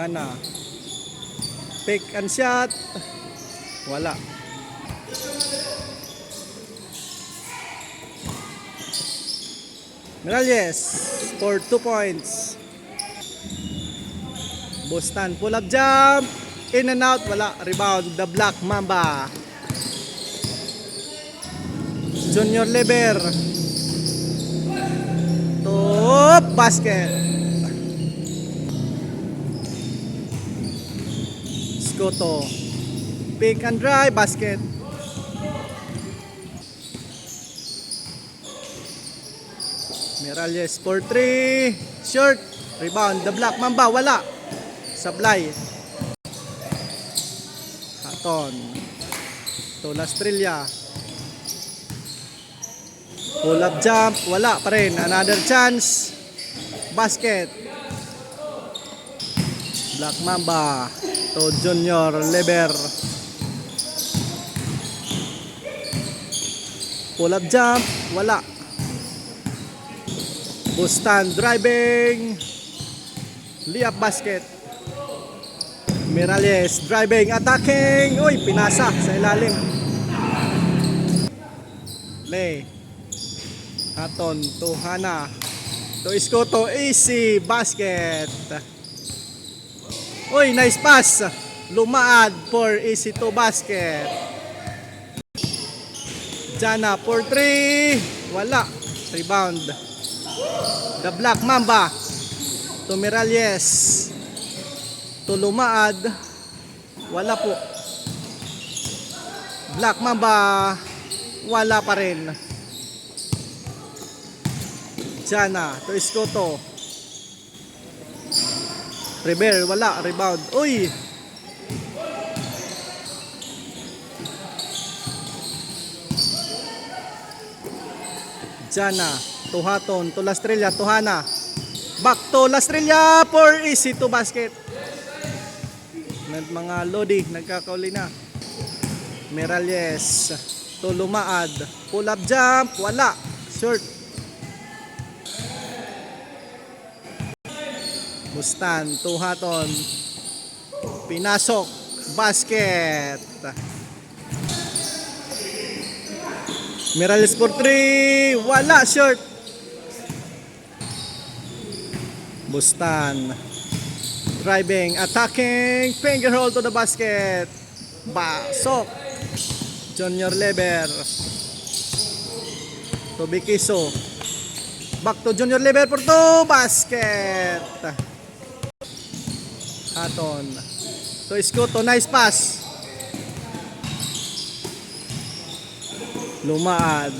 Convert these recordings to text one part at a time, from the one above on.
Dana. Pick and shot. Wala. Miralles for 2 points. Bustan pull up jump. In and out. Wala. Rebound. The Black Mamba. Junior Leber. Top basket. Skoto. Pick and dry basket. Miralles for 3. Short. Rebound. The Black Mamba. Wala. Sablay. Haton. Tolastrilla. Pull up jump. Wala pa rin. Another chance. Basket. Black Mamba. To Junior Leber. Pull up jump. Wala. Bustan driving. Layup basket. Miralles driving, attacking. Uy, pinasa sa ilalim. Lay. Aton to Hana. To Iskoto, easy basket. Uy, nice pass. Lumaad for easy to basket. Jana for 3. Wala. Rebound. The Black Mamba. To Miralles. To Lumaad. Wala po. Black Mamba. Wala pa rin. Jana. To Iskoto. Reber. Wala. Rebound. Uy. Jana. To Haton. To Lastrella. To Hana. Back to Lastrella for easy to basket. May mga Lodi nagkakauli na. Miralles to Lumaad. Pull up jump. Wala. Short. Bustan to Haton. Pinasok. Basket. Miralles for 3. Wala. Short. Bustan. Driving, attacking, finger hold to the basket. Basok. Junior Leber. To Bikiso. Back to Junior Leber for two. Basket. Haton. To Iskuto. Nice pass. Lumaad.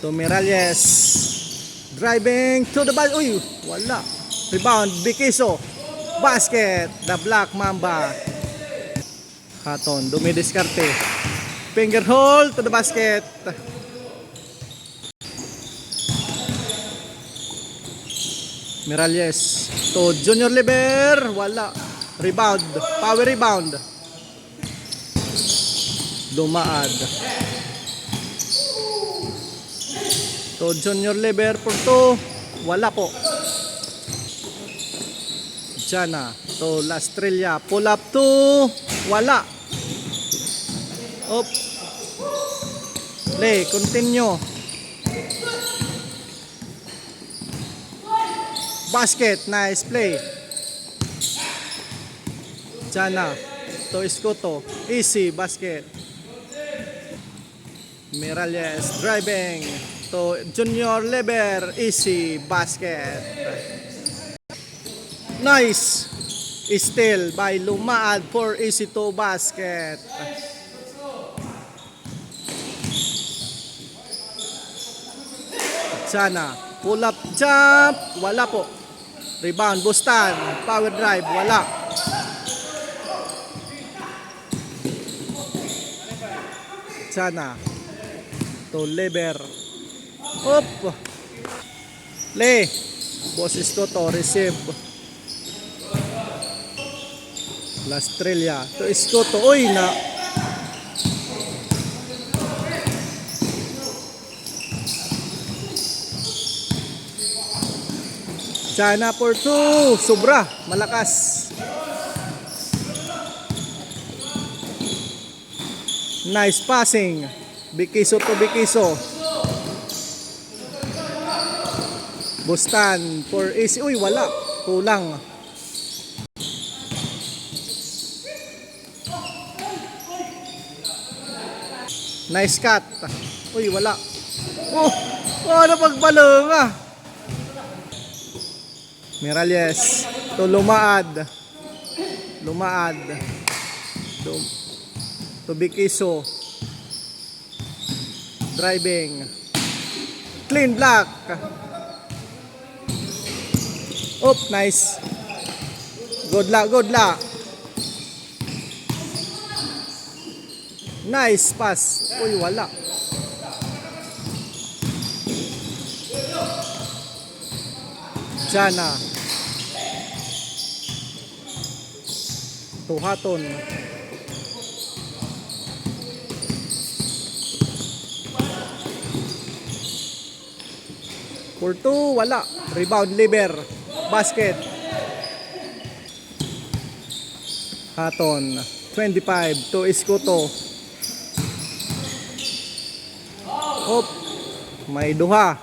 To Miralles. Driving to the basket. Uy, wala. Rebound, Bikiso. Basket, the Black Mamba. Haton, dumidiskarte. Finger hold to the basket. Miralles to Junior Leber. Wala. Rebound. Power rebound. Dumaad. To Junior Leber for two. Wala po. Jana to Lastrella pull up to wala op play continue basket nice play Jana to Escoto easy basket Miralles driving to Junior Leber easy basket Nice. Still by Lumaad for easy to basket. Sana. Pull up jump. Wala po. Rebound. Bustan. Power drive. Wala. Sana. To Leber. Op. Le. Boses ko to. Receive. Lastrella to Escoto oy na China for 2. Sobra. Malakas. Nice passing. Bikiso to Bikiso. Bustan for AC. Uy, wala. Kulang. Nice cut. Uy, wala. Oh, oh, napagbalo nga. Miralles. To lumaad. Lumaad. To, to. Driving. Clean block. Op, nice. Good luck, good luck. Nice pass. Uy, wala. Jana. Tuhaton. For two, wala. Rebound, liber. Basket. Haton. 25 to Iskuto. Op. May duha.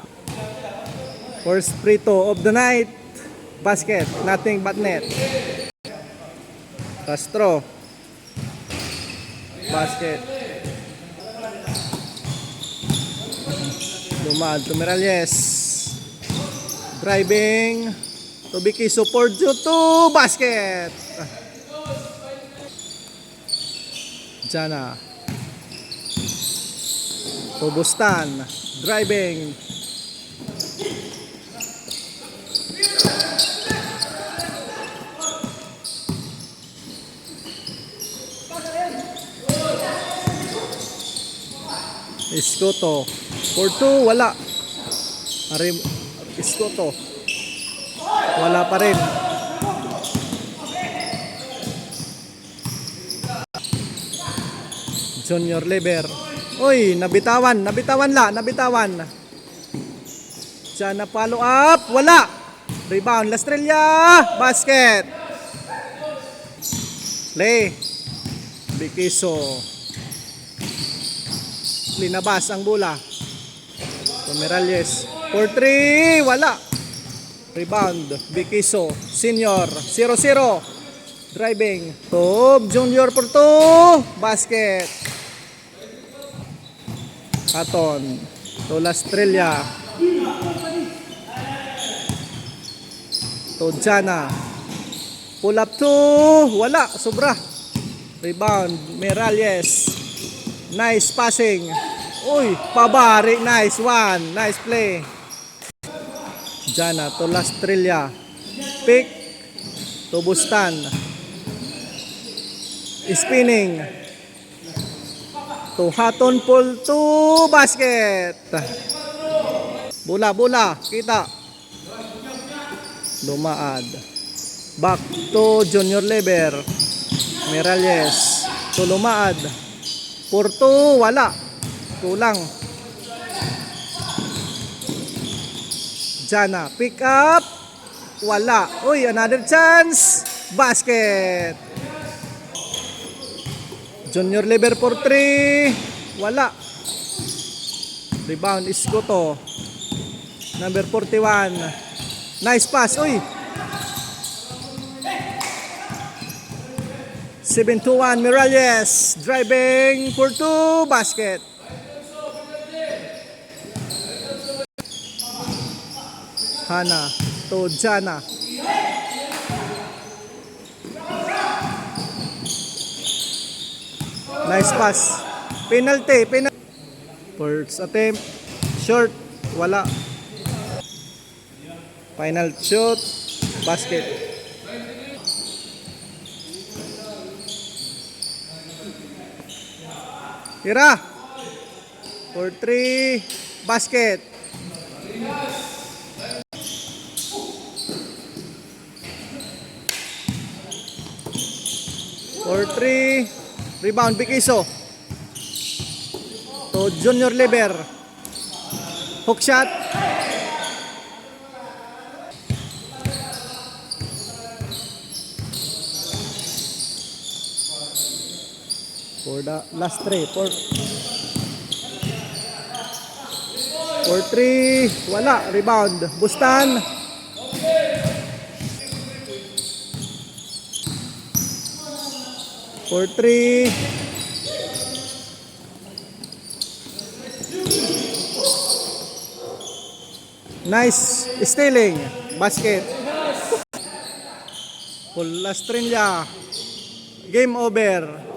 First free throw of the night. Basket. Nothing but net. Castro. Basket. Lumad to Miralles. Driving. To Biki support to basket. Jana. To Bustan. Driving. Iskoto. For two, wala. Arim, Iskoto. Wala pa rin. Junior Lever. Uy, nabitawan, nabitawan la, nabitawan. Diyan na follow up, wala. Rebound, Lastrella, basket. Play. Bikiso. Linabas ang bola. Pomerales. For 3, wala. Rebound, Bikiso, Senior, 0-0. Driving. Tob, Junior for 2. Basket. Aton. To Lastrella. To Jana. Pull up 2. Wala. Sobra. Rebound. Merales. Nice passing. Uy, pabari. Nice one. Nice play. Jana to Lastrella. Pick. To Bustan. Spinning. To Haton Pull to basket. Bola, bola. Kita. Lumaad. Back to Junior Lever. Miralles. To Lumaad. Porto, wala. Kulang. Jana, pick up. Wala. Uy, another chance. Basket. Junior Lever for 3. Wala. Rebound is to. Number 41. Nice pass. Uy. 7-2-1 Miralles driving for 2 basket. Hana to Jana. Nice pass. Penalty, penalty. First attempt. Short. Wala. Final shot. Basket. Tira. For three. Basket. For three. Rebound, Bikiso. To Junior Lever. Hook shot. For the last three. For, for three. Wala. Rebound. Bustan. For three. Nice stealing. Basket. Full Lastrilla. Game over.